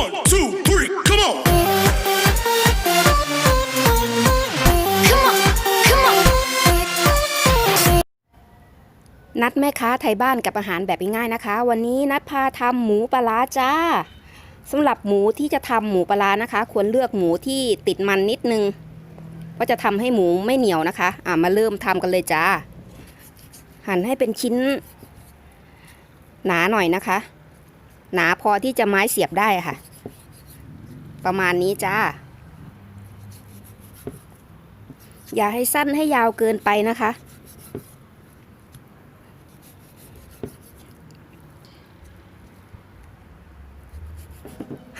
One, two, three, come on. Come on, come on. นัดแม่ค้าไทยบ้านกับอาหารแบบง่ายๆนะคะ วันนี้นัดพาทำหมูปลาร้าจ้าสำหรับหมูที่จะทำหมูปลาร้านะคะ ควรเลือกหมูที่ติดมันนิดนึงก็จะทำให้หมูไม่เหนียวนะคะอ่ามาเริ่มทำกันเลยจ้าหั่นให้เป็นชิ้น หนาหน่อยนะคะ หนาพอที่จะไม้เสียบได้ค่ะ ประมาณนี้จ้า อย่าให้สั้นให้ยาวเกินไปนะคะ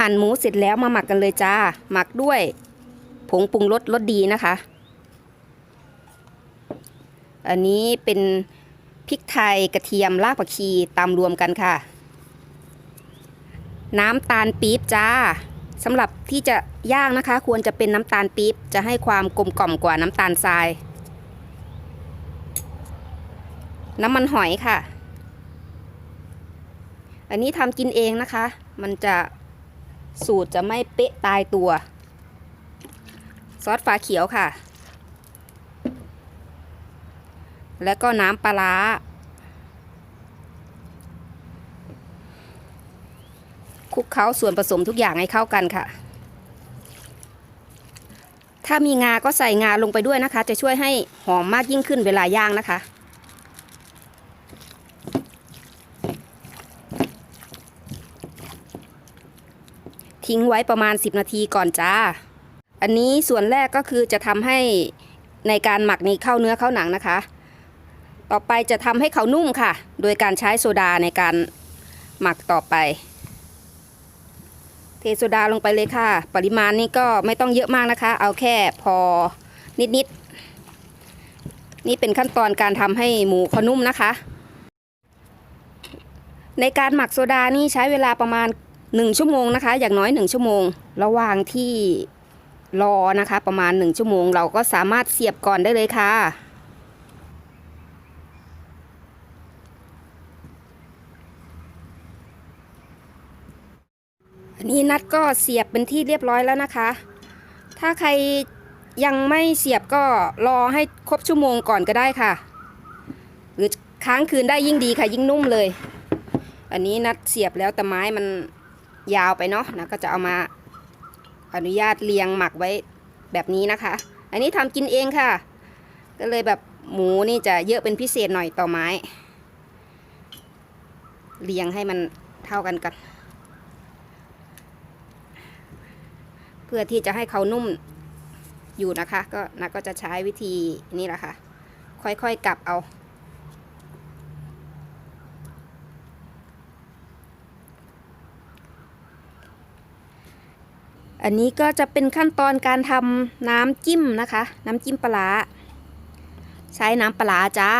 หั่นหมูเสร็จแล้วมาหมักกันเลยจ้า หมักด้วย ผงปรุงรสรสดีนะคะ อันนี้เป็นพริกไทยกระเทียมรากผักชีตำรวมกันค่ะ น้ำตาลปี๊บจ้าสำหรับที่จะย่างนะคะ ควรจะเป็นน้ำตาลปี๊บจะให้ความกลมกล่อมกว่าน้ำตาลทราย น้ำมันหอยค่ะ อันนี้ทำกินเองนะคะ มันจะสูตรจะไม่เป๊ะตายตัว ซอสฟ้าเขียวค่ะ แล้วก็น้ำปลาร้าคลุก เคล้าส่วนผสมทุกอย่างให้เข้ากันค่ะ ถ้ามีงาก็ใส่งาลงไปด้วยนะคะ จะช่วยให้หอมมากยิ่งขึ้นเวลาย่างนะคะ ทิ้งไว้ประมาณ 10 นาทีก่อนจ้า อันนี้ส่วนแรกก็คือจะทำให้ในการหมักนี้เข้าเนื้อเข้าหนังนะคะ ต่อไปจะทำให้เขานุ่มค่ะ โดยการใช้โซดาในการหมักต่อไป เทโซดาลงไปเลยค่ะ ปริมาณนี้ก็ไม่ต้องเยอะมากนะคะ เอาแค่พอนิดๆนี่เป็นขั้นตอนการทำให้หมูเขานุ่มนะคะ ในการหมักโซดานี่ใช้เวลาประมาณ 1 ชั่วโมงนะคะ อย่างน้อย 1 ชั่วโมง ระหว่างที่รอนะคะ ประมาณ 1 ชั่วโมง เราก็สามารถเสียบก่อนได้เลยค่ะ อันนี้นัดก็เสียบเป็นที่เรียบร้อยแล้วนะคะ ถ้าใครยังไม่เสียบก็รอให้ครบชั่วโมงก่อนก็ได้ค่ะ หรือค้างคืนได้ยิ่งดีค่ะยิ่งนุ่มเลย อันนี้นัดเสียบแล้วแต่ไม้มันยาวไปเนาะนะก็จะเอามาอนุญาตเรียงหมักไว้แบบนี้นะคะ อันนี้ทำกินเองค่ะ ก็เลยแบบหมูนี่จะเยอะเป็นพิเศษหน่อยต่อไม้ เรียงให้มันเท่ากันกัน พื่อที่จะให้เขานุ่มอยู่นะคะ ก็นักก็จะใช้วิธีนี้แหละค่ะ ค่อยๆกลับเอาอันนี้ก็จะเป็นขั้นตอนการทำน้ำจิ้มนะคะ น้ำจิ้มปลาใช้น้ำปลาจ้า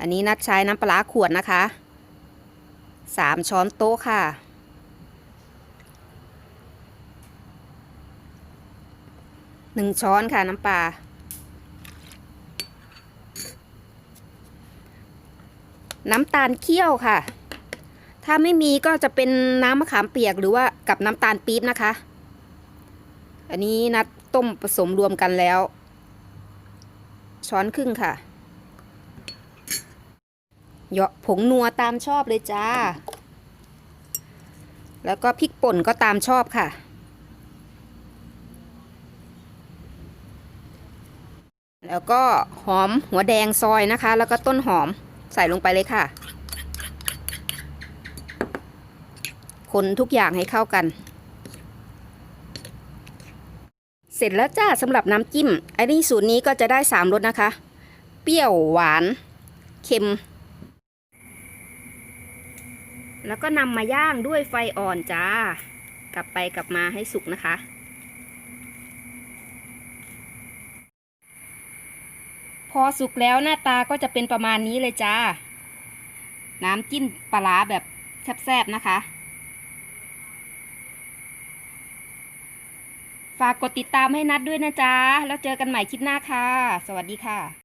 อันนี้นัดใช้น้ำปลาร้าขวดนะคะสามช้อนโต๊ะค่ะ หนึ่งช้อนค่ะน้ำปลาน้ำตาลเคี่ยวค่ะ ถ้าไม่มีก็จะเป็นน้ำมะขามเปียกหรือว่ากับน้ำตาลปี๊บนะคะ อันนี้นัดต้มผสมรวมกันแล้ว ช้อนครึ่งค่ะเหยาะผงนัวตามชอบเลยจ้า แล้วก็พริกป่นก็ตามชอบค่ะ แล้วก็หอมหัวแดงซอยนะคะ แล้วก็ต้นหอมใส่ลงไปเลยค่ะ คนทุกอย่างให้เข้ากัน เสร็จแล้วจ้าสำหรับน้ำจิ้มไอันนี้สูตรนี้ก็จะได้สามรสนะคะ เปรี้ยวหวาน เค็ม แล้วก็นำมาย่างด้วยไฟอ่อนจ้ากลับไปกลับมาให้สุกนะคะ อสุกแล้วหน้าตาก็จะเป็นประมาณนี้เลยจ้า น้ำจิ้มปลาแบบแซ่บๆนะคะ ฝากกดติดตามให้นัดด้วยนะจ๊ะ แล้วเจอกันใหม่คลิปหน้าค่ะ สวัสดีค่ะ